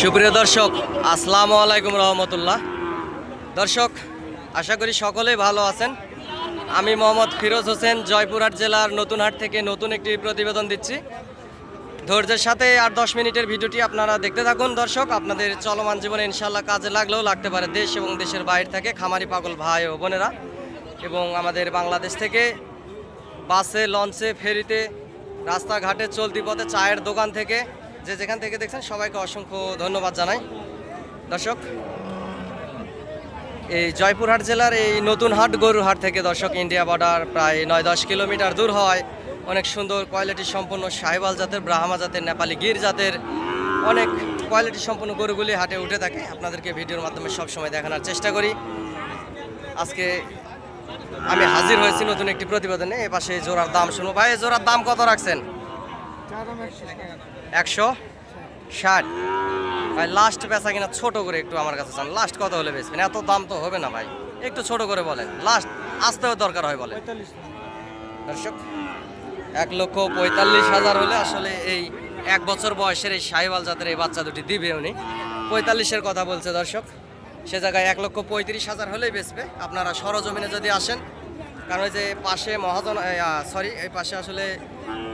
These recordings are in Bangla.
সুপ্রিয় দর্শক, আসসালামু আলাইকুম রহমতুল্লাহ। দর্শক, আশা করি সকলেই ভালো আছেন। আমি মোহাম্মদ ফিরোজ হোসেন, জয়পুরহাট জেলার নতুনহাট থেকে নতুন একটি প্রতিবেদন দিচ্ছি। ধৈর্যের সাথে আর দশ মিনিটের ভিডিওটি আপনারা দেখতে থাকুন। দর্শক, আপনাদের চলমান জীবনে ইনশাল্লাহ কাজে লাগলেও লাগতে পারে দেশ এবং দেশের বাইরে থেকে খামারি পাগল ভাই ও বোনেরা। এবং আমাদের বাংলাদেশ থেকে বাসে, লঞ্চে, ফেরিতে, রাস্তাঘাটে, চলতি পথে চায়ের দোকান থেকে যে যেখান থেকে দেখছেন, সবাইকে অসংখ্য ধন্যবাদ জানাই। দর্শক, এই জয়পুরহাট জেলার এই নতুন হাট গরুর হাট থেকে দর্শক, ইন্ডিয়া বর্ডার প্রায় নয় দশ কিলোমিটার দূর হয়। অনেক সুন্দর কোয়ালিটি সম্পন্ন সাহেবাল জাতের, ব্রাহ্মা জাতের, নেপালি গির জাতের অনেক কোয়ালিটি সম্পন্ন গরুগুলি হাটে উঠে থাকে। আপনাদেরকে ভিডিওর মাধ্যমে সবসময় দেখানোর চেষ্টা করি। আজকে আমি হাজির হয়েছি নতুন একটি প্রতিবেদনে। এ পাশে জোড়ার দাম শুনব। ভাই জোড়ার দাম কত রাখছেন? একশো ষাট। ভাই লাস্ট বেচা কিনা ছোট করে একটু আমার কাছে চান। লাস্ট কত হলে বেচবেন? এত দাম তো হবে না ভাই। একটু ছোট করে বলেন। লাস্ট আসতেও দরকার হয় বলেন। দর্শক, এক লক্ষ পঁয়তাল্লিশ হাজার হলে আসলে এই এক বছর বয়সের এই সাহিওয়াল জাতের এই বাচ্চা দুটি দিবে উনি। পঁয়তাল্লিশের কথা বলছে দর্শক। সে জায়গায় এক লক্ষ পঁয়ত্রিশ হাজার হলেই বেচবে। আপনারা সরজমিনে যদি আসেন কারণ ওই যে পাশে মহাজন সরি এই পাশে আসলে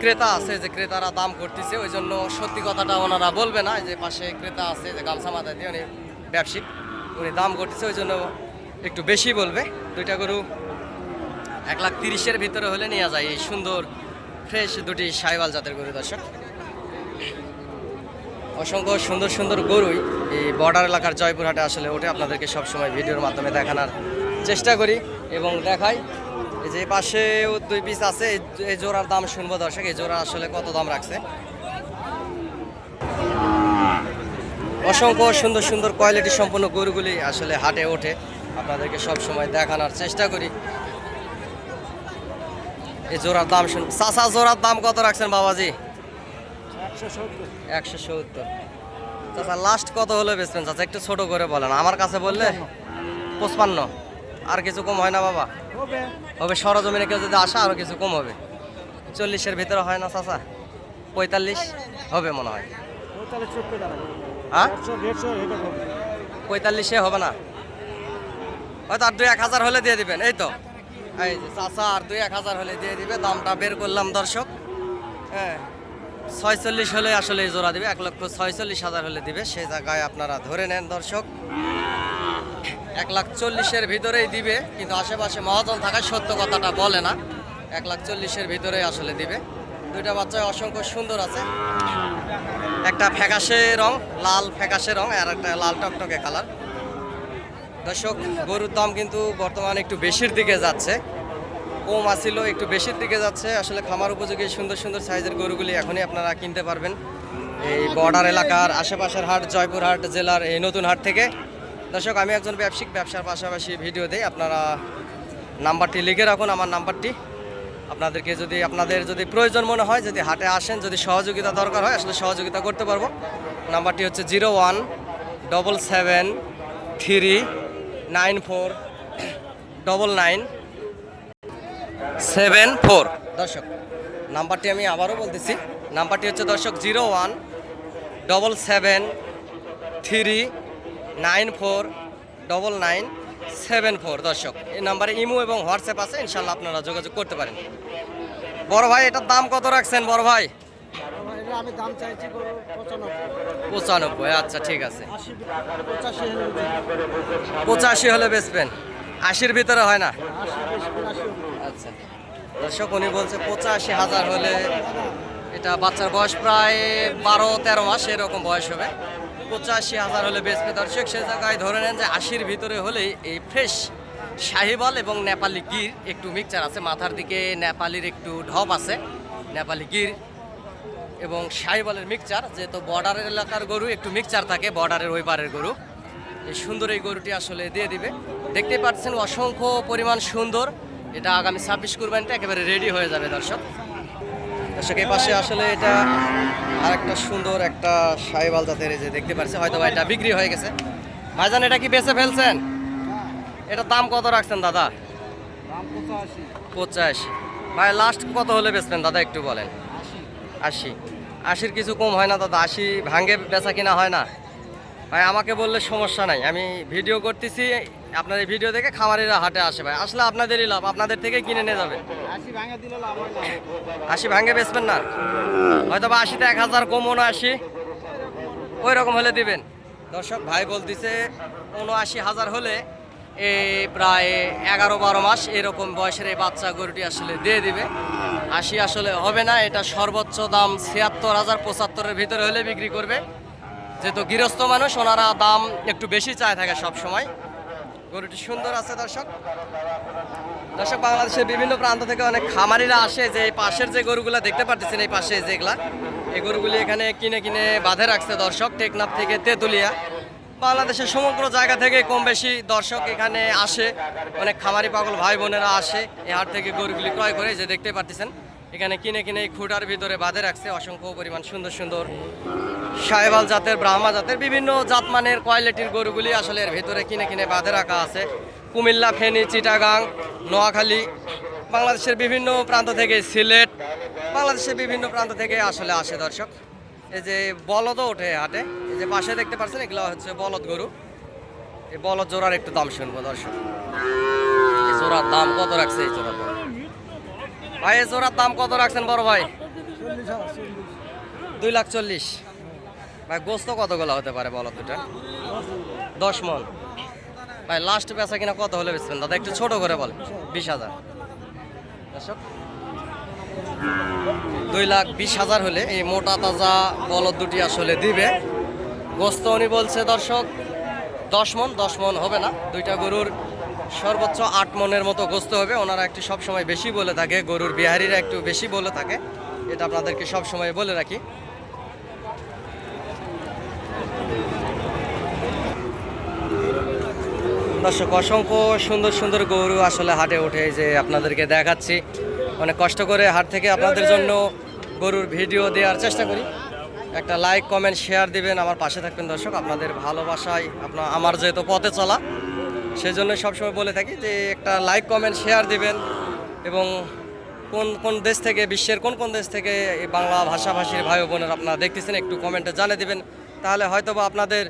ক্রেতা আছে যে ক্রেতারা দাম করতেছে, ওই জন্য সত্যি কথাটা ওনারা বলবে না যে পাশে ক্রেতা আছে যে গামছা মাথায় দিয়ে উনি ব্যবসায়িক, উনি দাম করতেছে, ওই জন্য একটু বেশি বলবে। দুইটা গরু এক লাখ তিরিশের ভিতরে হলে নেওয়া যায় এই সুন্দর ফ্রেশ দুটি সাইওয়াল জাতের গরু, দর্শক। অসংখ্য সুন্দর সুন্দর গরুই এই বর্ডার এলাকার জয়পুরহাটে আসলে ওঠে। আপনাদেরকে সবসময় ভিডিওর মাধ্যমে দেখানোর চেষ্টা করি এবং দেখাই। যে পাশে দুই পিস আছে, এই- জোড়ার দাম শুনব দর্শক, এই জোড়া আসলে কত দাম রাখছে? অসংখ্য সুন্দর সুন্দর কোয়ালিটি সম্পন্ন গরুগুলি আসলে হাটে ওঠে। আপনাদেরকে সব সময় দেখানোর চেষ্টা করি। এই জোড়ার দাম শুন চাষা জোড়ার দাম কত রাখছেন বাবাজি? একশো সত্তর। চাচা লাস্ট কত হলে বেচবেন? চাচা, একটু ছোট করে বলেন। আমার কাছে বললে, পঁচপান্ন। আর কিছু কম হয় না বাবা। হবে। সরজমিনে কেউ যদি আসা আরও কিছু কম হবে। চল্লিশের ভিতরে হয় না চাচা? পঁয়তাল্লিশ হবে মনে হয়। হ্যাঁ? পঁয়তাল্লিশে হবে না। হয়তো আর দুই এক হাজার হলে দিয়ে দিবেন এই তো। এই যে চাচা আর দুই এক হাজার হলে দিয়ে দিবে দামটা বের করলাম দর্শক। হ্যাঁ ছয়চল্লিশ হলে আসলে জোড়া দিবে এক লক্ষ ছয়চল্লিশ হাজার হলে দিবে সেই জায়গায় আপনারা ধরে নেন দর্শক। এক লাখ চল্লিশের ভিতরেই দিবে, কিন্তু আশেপাশে মহাজন থাকায় সত্য কথাটা বলে না। এক লাখ চল্লিশের ভিতরেই আসলে দিবে। দুইটা বাচ্চা অসংখ্য সুন্দর আছে। একটা ফ্যাকাশে রং, লাল ফ্যাকাশে রং, আর একটা লাল টকটকে কালার। দর্শক, গরুর দাম কিন্তু বর্তমানে একটু বেশির দিকে যাচ্ছে। কম আসিল একটু বেশির দিকে যাচ্ছে। আসলে খামার উপযোগী, সুন্দর সুন্দর সাইজের গরুগুলি এখনই আপনারা কিনতে পারবেন। এই বর্ডার এলাকার আশেপাশের হাট, জয়পুরহাট জেলার এই নতুন হাট থেকে। দর্শক, আমি একজন ব্যবসায়িক, ব্যবসার পাশাপাশি ভিডিও দেই। আপনারা নাম্বারটি লিখে রাখুন, আমার নাম্বারটি। আপনাদেরকে যদি, আপনাদের যদি প্রয়োজন মনে হয়, যদি হাটে আসেন, যদি সহযোগিতা দরকার হয়, আসলে সহযোগিতা করতে পারব। নাম্বারটি হচ্ছে zero one double seven three nine four double nine seven four. দর্শক, নাম্বারটি আমি আবারও বলতেছি। নাম্বারটি হচ্ছে দর্শক, zero one double seven three nine four double nine seven four. দর্শক, এই নাম্বারে ইমো এবং হোয়াটসঅ্যাপ আছে, ইনশাল্লাহ আপনারা যোগাযোগ করতে পারেন। বড় ভাই, এটার দাম কত রাখছেন বড় ভাই? পঁচানব্বই আচ্ছা ঠিক আছে। পঁচাশি হলে বেচবেন। আশির ভিতরে হয় না? আচ্ছা। দর্শক, উনি বলছে পঁচাশি হাজার হলে এটা বাচ্চার বয়স প্রায় বারো তেরো মাস, এরকম বয়স হবে। পঁচাশি হাজার হলে বেচবে দর্শক, সে জায়গায় ধরে নেন যে আশির ভিতরে হলেই এই ফ্রেশ শাহিবাল এবং নেপালি গির, একটু মিক্সচার আছে। মাথার দিকে নেপালির একটু ঢপ আছে, নেপালি গির এবং শাহিবালের মিক্সচার যেহেতু বর্ডারের এলাকার গরু, একটু মিক্সচার থাকে বর্ডারের ওই পারের গরু। এই সুন্দর এই গরুটি আসলে দিয়ে দিবে। দেখতেই পাচ্ছেন, অসংখ্য পরিমাণ সুন্দর। এটা আগামী ছাব্বিশ কুরবানিতে একেবারে রেডি হয়ে যাবে দর্শক। দর্শক এই পাশে আসলে এটা আর একটা সুন্দর একটা সাইবাল জাতের যে দেখতে পাচ্ছি হয়তো এটা বিক্রি হয়ে গেছে। ভাইজান এটা কি বেচে ফেলছেন? এটা দাম কত রাখছেন দাদা? পঁচাশি। ভাই লাস্ট কত হলে বেচবেন দাদা একটু বলেন। আশি। আশি। আশির কিছু কম হয় না দাদা আশি ভাঙ্গে বেচা কিনা হয় না। ভাই আমাকে বললে সমস্যা নাই। আমি ভিডিও করতেছি আপনার এই ভিডিও দেখে খামারিরা হাটে আসে ভাই। আসলে আপনাদেরই লাভ আপনাদের থেকে কিনে নিয়ে যাবে। আশি ভাঙা দিলে লাভ না। আশি ভাঙে বেচবেন না? হয়তো বা আশিতে এক হাজার কমন আশি ওই রকম হলে দিবেন। দর্শক ভাই বলতেছে উনআশি হাজার হলে এই প্রায় এগারো বারো মাস এরকম বয়সের এই বাচ্চা গরুটি আসলে দিয়ে দিবে। আশি আসলে হবে না এটা সর্বোচ্চ দাম ছিয়াত্তর হাজার পঁচাত্তরের ভিতরে হলে বিক্রি করবে। যেহেতু গৃহস্থ মানুষ ওনারা দাম একটু বেশি চায় থাকে সব সময় গরুটি সুন্দর আছে, দর্শক। দর্শক, বাংলাদেশের বিভিন্ন প্রান্ত থেকে অনেক খামারিরা আসে যে এই পাশের যে গরুগুলা দেখতে পাচ্ছেন এই পাশে যেগুলা এই গরুগুলি এখানে কিনে কিনে বাঁধে রাখছে দর্শক, টেকনাফ থেকে তেঁতুলিয়া। বাংলাদেশের সমগ্র জায়গা থেকে কম বেশি দর্শক এখানে আসে। অনেক খামারি পাগল ভাই বোনেরা আসে এই হাট থেকে গরুগুলি ক্রয় করে যে দেখতে পাচ্ছেন এখানে কিনে কিনে এই খুঁটার ভিতরে বাঁধে রাখছে অসংখ্য পরিমাণ সুন্দর সুন্দর সাহেবাল জাতের, ব্রাহ্মা জাতের, বিভিন্ন জাতমানের কোয়ালিটির গরুগুলি আসলে এর ভিতরে কিনে কিনে বাঁধে রাখা আছে। কুমিল্লা, ফেনী, চিটাগাং, নোয়াখালী, বাংলাদেশের বিভিন্ন প্রান্ত থেকে সিলেট, বাংলাদেশের বিভিন্ন প্রান্ত থেকে আসলে আসে দর্শক। এই যে বলদও ওঠে হাটে, এই যে পাশে দেখতে পাচ্ছেন এগুলো হচ্ছে বলদ গরু। এই বলদ জোড়ার একটু দাম শুনব দর্শক। জোড়ার দাম কত রাখছে এই জোড়ার ভাই জোড়ার দাম কত রাখছেন বড় ভাই? দুই লাখ চল্লিশ। ভাই, গোস্ত কতগুলো হতে পারে বলো দুটা দশ মন। ভাই লাস্ট পেঁচা কিনা কত হলে বেচবেন? দাদা, একটু ছোট করে বল বিশ হাজার। দুই লাখ বিশ হাজার হলে এই মোটা তাজা বলদ দুটি আসলে দিবে। গোস্ত উনি বলছে, দর্শক, দশ মন দশ মন হবে না। দুইটা গরুর সর্বোচ্চ আট মনের মতো গোস্ত হবে। ওনারা একটু সবসময় বেশি বলে থাকে, গরুর বিহারিরা একটু বেশি বলে থাকে। এটা আপনাদেরকে সবসময় বলে রাখি। দর্শক, অসংখ্য সুন্দর সুন্দর গরু আসলে হাটে এই যে আপনাদেরকে দেখাচ্ছি। অনেক কষ্ট করে হাট থেকে আপনাদের জন্য গরুর ভিডিও দেওয়ার চেষ্টা করি। একটা লাইক কমেন্ট শেয়ার দিবেন, আমার পাশে থাকবেন দর্শক। আপনাদের ভালোবাসায়, আপনার, আমার যেহেতু পথে চলা সেই জন্য সবসময় বলে থাকি যে একটা লাইক কমেন্ট শেয়ার দিবেন এবং কোন কোন দেশ থেকে, বিশ্বের কোন কোন দেশ থেকে এই বাংলা ভাষাভাষীর ভাই বোনের আপনারা দেখতেছেন একটু কমেন্টে জানিয়ে দিবেন। তাহলে হয়তোবা আপনাদের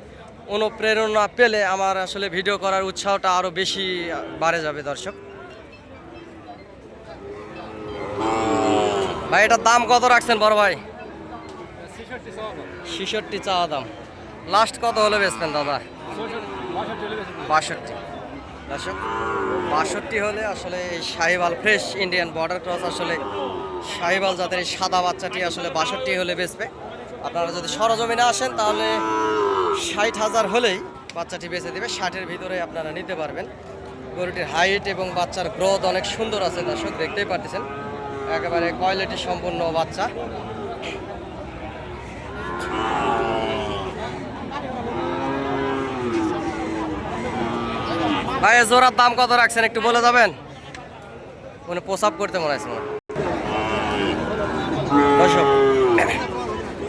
অনুপ্রেরণা পেলে আমার আসলে ভিডিও করার উৎসাহটা আরও বেশি বাড়ে যাবে দর্শক। ভাই, এটার দাম কত রাখছেন বড় ভাই? ছিষট্টি চাওয়া দাম। লাস্ট কত হলে বেচবেন দাদা? বাষট্টি। বাষট্টি হলে আসলে এই শাহিবাল ফ্রেশ ইন্ডিয়ান বর্ডার ক্রস আসলে শাহিবাল জাতের এই সাদা বাচ্চাটি আসলে বাষট্টি হলে বেচবে। আপনারা যদি সরজমিনে আসেন তাহলে ষাট হাজার হলেই বাচ্চাটি বেচে দেবে। ষাটের ভিতরে আপনারা নিতে পারবেন। গরুটির হাইট এবং বাচ্চার গ্রোথ অনেক সুন্দর আছে দর্শক, দেখতেই পারতেছেন। একেবারে কোয়ালিটি সম্পূর্ণ বাচ্চা। ভাই জোড়ার দাম কত রাখছেন? একটু বলে যাবেন? উনি প্রসাব করতে মনে দর্শক,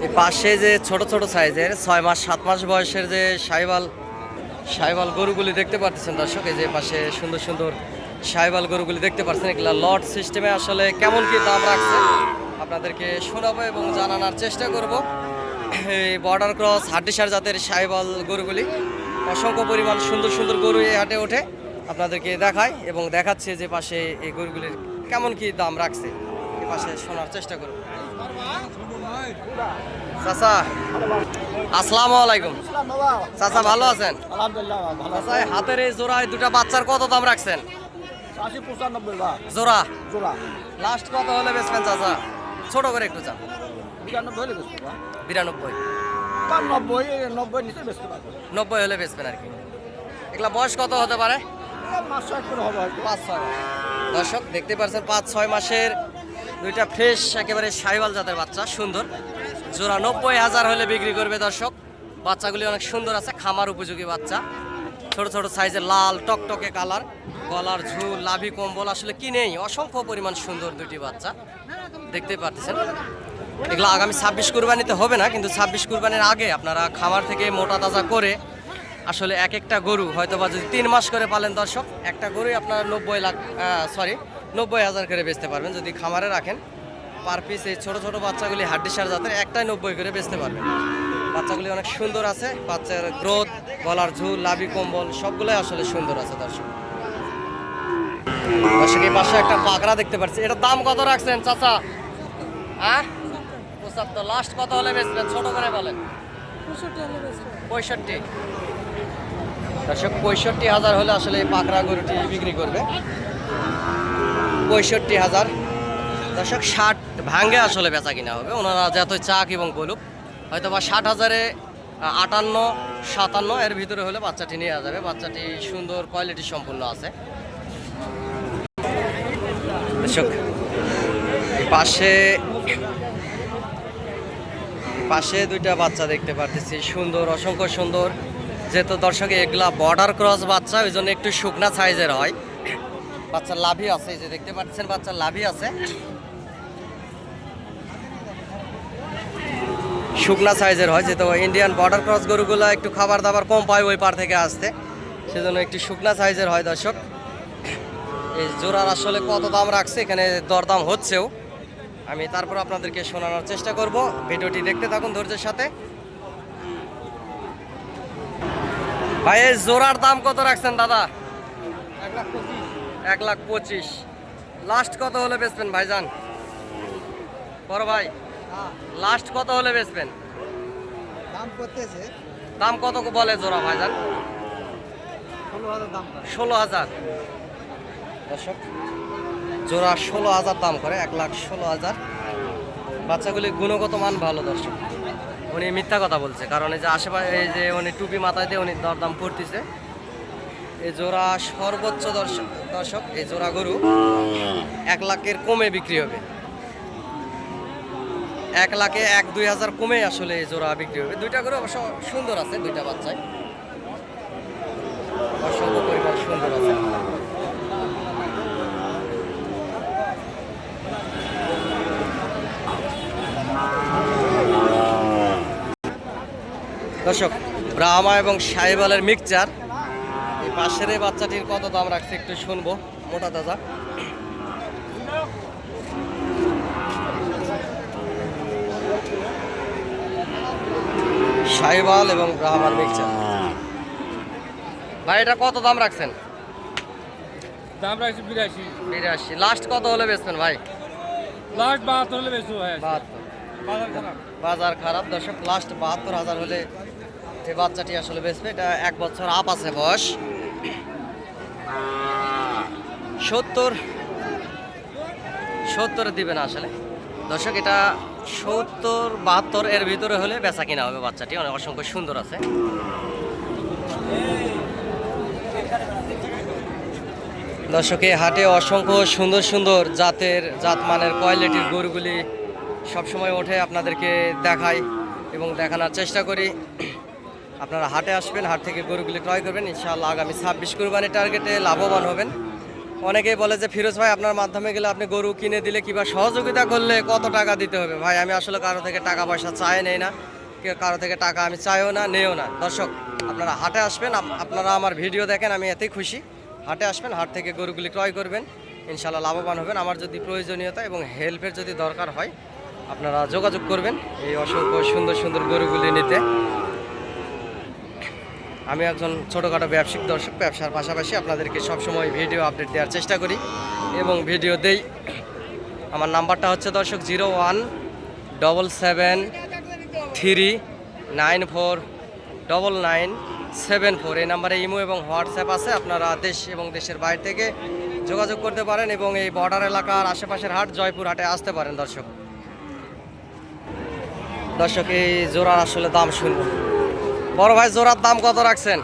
এই পাশে যে ছোট ছোট সাইজের ছয় মাস, সাত মাস বয়সের যে সাইবাল সাইবাল গরুগুলি দেখতে পাচ্ছেন দর্শক, এই যে পাশে সুন্দর সুন্দর সাইবাল গরুগুলি দেখতে পাচ্ছেন এগুলা লট সিস্টেমে আসলে কেমন কি দাম রাখছে আপনাদেরকে শোনাবো এবং জানানোর চেষ্টা করব। এই বর্ডার ক্রস হাড্ডিসার জাতের সাইবাল গরুগুলি। অসংখ্য পরিমাণ সুন্দর সুন্দর গরু এই হাটে ওঠে। আপনাদেরকে দেখায় এবং দেখাচ্ছে যে পাশে এই গরুগুলির কেমন কি দাম রাখছে। এ পাশে শোনার চেষ্টা করব চাচা চাচা, ভালো আছেন? হাতের এই জোড়ায় দুটা বাচ্চার কত দাম রাখছেন? জোড়া? লাস্ট কত হলে চাচা? ছোট করে একটু বিরানব্বই। নব্বই নব্বই নিচে বেচতে পারব। নব্বই হলে বেচবেন আর কি। এগুলা বয়স কত হতে পারে? পাঁচ ছয় করে হবে পাঁচ ছয়। দর্শক দেখতে পাচ্ছেন পাঁচ ছয় মাসের দুইটা ফ্রেশ একেবারে সাইওয়াল জাতের বাচ্চা সুন্দর। জোড়া নব্বই হাজার হলে বিক্রি করবে দর্শক। বাচ্চাগুলি অনেক সুন্দর আছে খামার উপযোগী বাচ্চা। ছোট ছোট সাইজের লাল টকটকে কালার গলার ঝুল লাভি কম্বল আসলে কি নেই অসংখ্য পরিমাণ সুন্দর দুটি বাচ্চা। দেখতে পাচ্ছেন। এগুলো আগামী ছাব্বিশ কুরবানিতে হবে না, কিন্তু ছাব্বিশ কুরবানির আগে আপনারা খামার থেকে মোটা তাজা করে আসলে এক একটা গরু হয়তো বা যদি তিন মাস করে পালেন দর্শক, একটা গরুই আপনারা নব্বই লাখ সরি নব্বই হাজার করে বেচতে পারবেন যদি খামারে রাখেন। পার পিস এই ছোটো ছোটো বাচ্চাগুলি হাড্ডিসার জাতের একটাই নব্বই করে বেচতে পারবেন। বাচ্চাগুলি অনেক সুন্দর আছে, বাচ্চার গ্রোথ গলার ঝুল, লাভি, কম্বল, সবগুলোই আসলে সুন্দর আছে দর্শক। দর্শক, এই পাশে একটা পাকড়া দেখতে পাচ্ছি। এটার দাম কত রাখছেন, চাচা? হ্যাঁ? পঁচাত্তর লাস্ট কত হলে বেচবেন ছোট করে বলেন। পঁয়ষট্টি দর্শক পঁয়ষট্টি হাজার হলে আসলে এই পাকড়া গরুটি বিক্রি করবে। পঁয়ষট্টি হাজার। দর্শক ষাট ভাঙ্গে আসলে বেচা কিনা হবে। ওনারা যত চাক এবং বলুক হয়তো বা ষাট হাজারে আটান্ন সাতান্ন এর ভিতরে হলে বাচ্চাটি নিয়ে যাবে। বাচ্চাটি সুন্দর কোয়ালিটি সম্পূর্ণ আছে। দর্শক পাশে পাশে দুইটা বাচ্চা দেখতে পারতেছি। সুন্দর, অসংখ্য সুন্দর। যেহেতু দর্শক, এগুলা বর্ডার ক্রস বাচ্চা ওই জন্য একটু শুকনা সাইজের হয়। বাচ্চার লাভি আছে যে দেখতে পাচ্ছেন, বাচ্চার লাভি আছে। শুকনা সাইজের হয়, যেহেতু ইন্ডিয়ান বর্ডার ক্রস গরুগুলো একটু খাবার দাবার কম পায় ওই পার থেকে আসতে। সেজন্য একটু শুকনা সাইজের হয় দর্শক। এই জোড়ার আসলে কত দাম রাখছে, এখানে দরদাম হচ্ছেও। আমি তারপর আপনাদেরকে শোনানোর চেষ্টা করব। ভিডিওটি দেখতে থাকুন ধৈর্যের সাথে। ভাই এই জোড়ার দাম কত রাখছেন দাদা? এক লাখ পঁচিশ। লাস্ট কত হলে বেচবেন ভাইজান? বড় ভাই লাস্ট কত হলে বেচবেন? দাম কত বলে জোড়া ভাইজান? ষোলো হাজার দাম ষোলো হাজার। দর্শক জোড়া ষোলো হাজার দাম করে, এক লাখ ষোলো হাজার। বাচ্চাগুলি গুণগত মান ভালো, দর্শক। উনি মিথ্যা কথা বলছে, কারণ এই যে আশেপাশে, এই যে উনি টুপি মাথায় দিয়ে উনি দরদাম করতেছে। এই জোড়া সর্বোচ্চ দর্শক দর্শক, এই জোড়া গরু এক লাখের কমে বিক্রি হবে। এক লাখে এক, দুই হাজার কমে আসলে এই জোড়া বিক্রি হবে। দুইটা গরু অবশ্য সুন্দর আছে, দুইটা বাচ্চায়। অসংখ্য পরিমাণ সুন্দর আছে। দর্শক ব্রাহ্মা এবং সাহেবালের মিক্সচার এই পাশের এই বাচ্চাটির কত দাম রাখছে একটু শুনব মোটা দাদা সাহেবাল এবং ব্রাহ্মার মিক্সচার ভাই এটা কত দাম রাখছেন? দাম রাখছি বিরাশি। বিরাশি। লাস্ট কত হলে বেচবেন ভাই? লাস্ট বাহাত্তর হলে বেশি ভাই বাহাত্তর। বাজার খারাপ? দর্শক লাস্ট বাহাত্তর হাজার হলে যে বাচ্চাটি আসলে বেচবে, এটা এক বছর আপ আছে বয়স। সত্তর, সত্তরে না আসলে। দর্শক, এটা সত্তর, বাহাত্তর এর ভিতরে হলে বেচা কিনা হবে বাচ্চাটি, অনেক অসংখ্য সুন্দর আছে। দর্শক হাটে অসংখ্য সুন্দর সুন্দর জাতের, জাতমানের কোয়ালিটির গরুগুলি সবসময় ওঠে আপনাদেরকে দেখাই এবং দেখানোর চেষ্টা করি। আপনারা হাটে আসবেন, হাট থেকে গরুগুলি ক্রয় করবেন। ইনশাআল্লাহ আগামী ছাব্বিশ কুরবানি টার্গেটে লাভবান হবেন। অনেকেই বলে যে, ফিরোজ ভাই, আপনার মাধ্যমে গেলে আপনি গরু কিনে দিলে কিংবা সহযোগিতা করলে কত টাকা দিতে হবে? ভাই, আমি আসলে কারও থেকে টাকা পয়সা চাই, নেই না। কারও থেকে টাকা আমি চাইও না নেও না। দর্শক, আপনারা হাটে আসবেন আপনারা আমার ভিডিও দেখেন, আমি এতেই খুশি। হাটে আসবেন, হাট থেকে গরুগুলি ক্রয় করবেন। ইনশাল্লাহ লাভবান হবেন। আমার যদি প্রয়োজনীয়তা এবং হেল্পের যদি দরকার হয় আপনারা যোগাযোগ করবেন এই অসংখ্য সুন্দর সুন্দর গরুগুলি নিতে। আমি একজন ছোটোখাটো ব্যবসায়িক দর্শক, ব্যবসার পাশাপাশি আপনাদেরকে সবসময় ভিডিও আপডেট দেওয়ার চেষ্টা করি এবং ভিডিও দেই। আমার নাম্বারটা হচ্ছে দর্শক zero one double seven three nine four double nine seven four. এই নাম্বারে ইমো এবং হোয়াটসঅ্যাপ আছে, আপনারা দেশ এবং দেশের বাইরে থেকে যোগাযোগ করতে পারেন এবং এই বর্ডার এলাকার আশেপাশের হাট জয়পুর হাটে আসতে পারেন দর্শক। দর্শক, এই জোড়ার আসলে দাম শুনব বড় ভাই, জোড়ার দাম কত রাখছেন?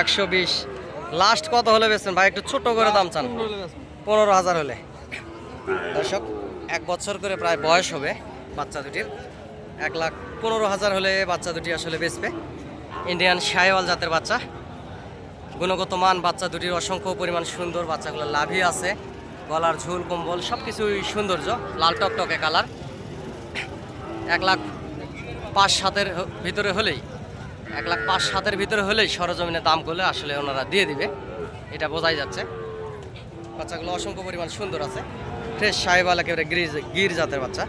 একশো বিশ। লাস্ট কত হলে বেচছেন? ভাই, একটু ছোট করে দাম চান। পনেরো হাজার হলে। দর্শক, এক বছর করে প্রায় বয়স হবে বাচ্চা দুটির। এক লাখ পনেরো হাজার হলে বাচ্চা দুটি আসলে বেচবে। ইন্ডিয়ান শাইওয়াল জাতের বাচ্চা। গুণগত মান, বাচ্চা দুটির অসংখ্য পরিমাণ সুন্দর বাচ্চাগুলো লাভই আছে। গলার ঝুল, কম্বল সব কিছুই সৌন্দর্য। লাল টকটকে কালার এক লাখ পাঁচ সাতের ভিতরে হলেই, এক লাখ পাঁচ সাতের ভিতরে হলেই সরজমিনে দাম করলে আসলে ওনারা দিয়ে দিবে। এটা বোঝাই যাচ্ছে। বাচ্চাগুলো অসংখ্য পরিমাণ সুন্দর আছে। ফ্রেশ সাহেব আলাকে গির গির জাতের বাচ্চা।